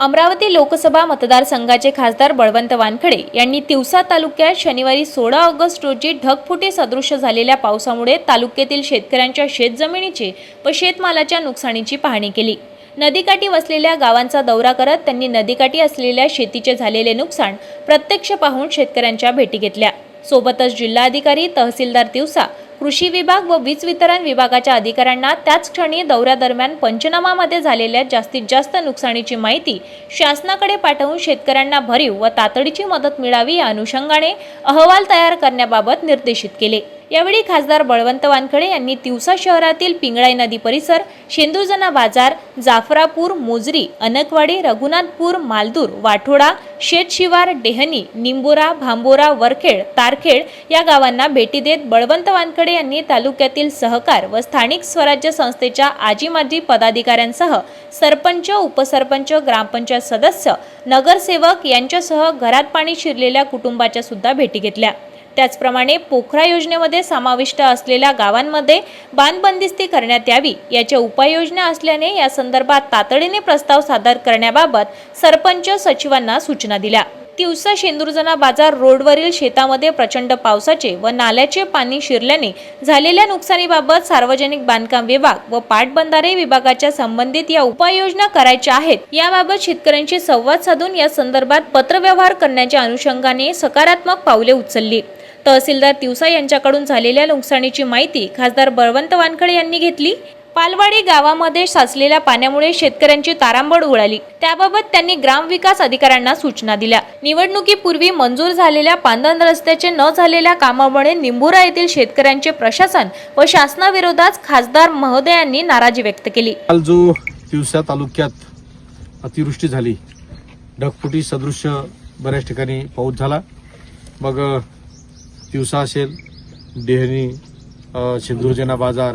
अमरावती लोकसभा मतदारसंघाचे खासदार बळवंत वानखडे यांनी तिवसा तालुक्यात शनिवारी सोळा ऑगस्ट रोजी ढगफुटी सदृश झालेल्या पावसामुळे तालुक्यातील शेतकऱ्यांच्या शेतजमिनीचे व शेतमालाच्या नुकसानीची पाहणी केली. नदीकाठी वसलेल्या गावांचा दौरा करत त्यांनी नदीकाठी असलेल्या शेतीचे झालेले नुकसान प्रत्यक्ष पाहून शेतकऱ्यांच्या भेटी घेतल्या. सोबतच जिल्हाधिकारी तहसीलदार तिवसा कृषी विभाग व वीज वितरण विभागाच्या अधिकाऱ्यांना त्याच क्षणी दौऱ्यादरम्यान पंचनामामध्ये झालेल्या जास्तीत जास्त नुकसानीची माहिती शासनाकडे पाठवून शेतकऱ्यांना भरीव व तातडीची मदत मिळावी या अनुषंगाने अहवाल तयार करण्याबाबत निर्देशित केले. यावेळी खासदार बळवंत वानखडे यांनी तिवसा शहरातील पिंगळाई नदी परिसर शेंदुरजना बाजार जाफरापूर मोजरी अनकवाडी रघुनाथपूर मालदूर वाठोडा शेतशिवार डेहनी निंबोरा भांबोरा वरखेड तारखेड या गावांना भेटी देत बळवंत वानखडे यांनी तालुक्यातील सहकार व स्थानिक स्वराज्य संस्थेच्या आजी माजी पदाधिकाऱ्यांसह सरपंच उपसरपंच ग्रामपंचायत सदस्य नगरसेवक यांच्यासह घरात पाणी शिरलेल्या कुटुंबाच्या सुद्धा भेटी घेतल्या. त्याचप्रमाणे पोखरा योजनेमध्ये समाविष्ट असलेल्या गावांमध्ये बांधबंदिस्ती करण्यात यावी याच्या उपाययोजना असल्याने या संदर्भात तातडीने प्रस्ताव सादर करण्याबाबत सरपंच सचिवांना सूचना दिल्या. तिवसा शेंदुरजना बाजार रोडवरील शेतामध्ये प्रचंड पावसाचे व नाल्याचे पाणी शिरल्याने झालेल्या नुकसानीबाबत सार्वजनिक बांधकाम विभाग व पाटबंधारे विभागाच्या संबंधित या उपाययोजना करायच्या आहेत. याबाबत शेतकऱ्यांशी संवाद साधून या संदर्भात पत्रव्यवहार करण्याच्या अनुषंगाने सकारात्मक पावले उचलली. तहसीलदार तिवसा यांच्याकडून झालेल्या नुकसानीची माहिती खासदार बळवंत वानखडे यांनी घेतली. पालवाडी गावामध्ये साचलेल्या पाण्यामुळे शेतकऱ्यांची तारांबळ उडाली. त्याबाबत त्यांनी ग्रामविकास अधिकाऱ्यांना सूचना दिल्या. निवडणुकीपूर्वी मंजूर झालेल्या पांदन रस्त्याचे न झालेल्या कामामुळे निंबुरा येथील शेतकऱ्यांचे प्रशासन व शासनाविरोधात खासदार महोदयांनी नाराजी व्यक्त केली. काल जो तिवसा तालुक्यात अतिवृष्टी झाली ढगफुटी सदृश्य बऱ्याच ठिकाणी पाऊस झाला. मग तिवसा असेल डेहणी अ, सिंदूरजना बाजार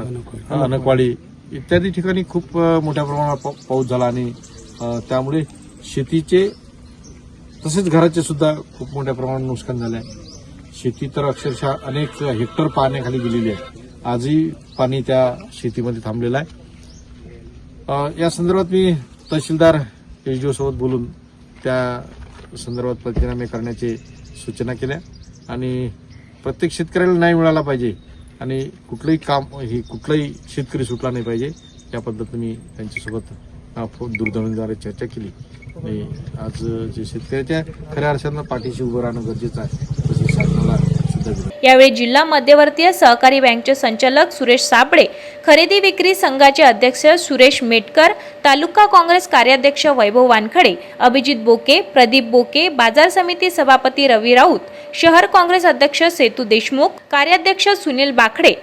अनकवाडी इत्यादी ठिकाणी खूप मोठ्या प्रमाणात पाऊस झाला आणि त्यामुळे शेतीचे तसेच घराचे सुद्धा खूप मोठ्या प्रमाणात नुकसान झाले आहे. शेती तर अक्षरशः अनेक हेक्टर पाण्याखाली गेलेली आहे. आजही पाणी त्या शेतीमध्ये थांबलेलं आहे. या संदर्भात मी तहसीलदार एच सोबत बोलून त्या संदर्भात पंचनामे करण्याची सूचना केल्या आणि प्रत्येक शेतकऱ्याला न्याय मिळाला पाहिजे आणि कुठलंही काम हे कुठलाही शेतकरी सुटला नाही पाहिजे या पद्धतीने मी त्यांच्यासोबत दूरध्वनीद्वारे चर्चा केली. आणि आज जे शेतकऱ्याच्या खऱ्या अर्थानं पाठीशी उभं राहणं गरजेचं आहे यावेळी जिल्हा मध्यवर्तीय सहकारी बँकचे संचालक सुरेश साबळे खरेदी विक्री संघाचे अध्यक्ष सुरेश मेटकर तालुका काँग्रेस कार्याध्यक्ष वैभव वानखडे अभिजित बोके प्रदीप बोके बाजार समिती सभापती रवी राऊत शहर काँग्रेस अध्यक्ष सेतू देशमुख कार्याध्यक्ष सुनील बाखडे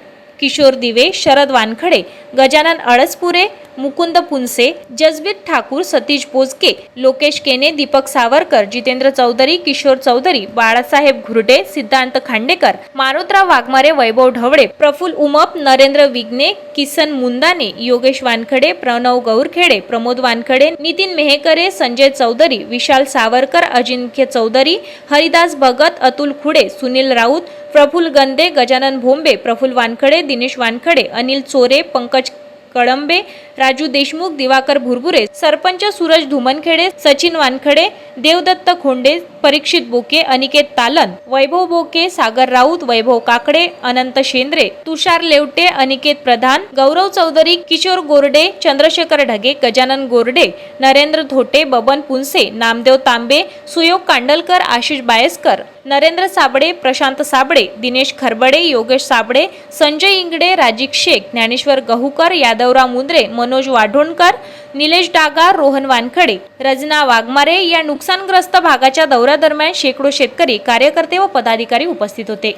किशोर दिवे शरद वानखडे गजानन अळसपुरे मुकुंद पुनसे जसबीर ठाकूर सतीश बोजके लोकेश केने दीपक सावरकर जितेंद्र चौधरी किशोर चौधरी बाळासाहेब घुरडे सिद्धांत खांडेकर मारुतराव वाघमारे वैभव ढवळे प्रफुल उमप नरेंद्र विघ्ने किसन मुंदाने योगेश वानखडे प्रणव गौरखेडे प्रमोद वानखडे नितीन मेहेकरे संजय चौधरी विशाल सावरकर अजिंक्य चौधरी हरिदास भगत अतुल खुडे सुनील राऊत प्रफुल गंदे गजानन भोंबे प्रफुल वानखडे दिनेश वानखडे अनिल चोरे पंकज कळंबे राजू देशमुख दिवाकर भुरभुरे सरपंच सूरज धुमनखेडे सचिन वानखडे देवदत्त खोंडे परीक्षित बोके अनिकेत तालन वैभव बोके सागर राऊत वैभव काकडे अनंत शेंद्रे तुषार लेवटे अनिकेत प्रधान गौरव चौधरी किशोर गोरडे चंद्रशेखर ढगे गजानन गोरडे नरेंद्र धोटे बबन पुनसे नामदेव तांबे सुयोग कांडलकर आशिष बायसकर नरेंद्र साबळे प्रशांत साबळे दिनेश खरबडे योगेश साबळे संजय इंगडे राजिक शेख ज्ञानेश्वर गहुकर यादवराव मुंद्रे मनोज वाढोणकर निलेश डागा रोहन वानखडे रजना वाघमारे या नुकसानग्रस्त भागाच्या दौऱ्यादरम्यान शेकडो शेतकरी कार्यकर्ते व पदाधिकारी उपस्थित होते.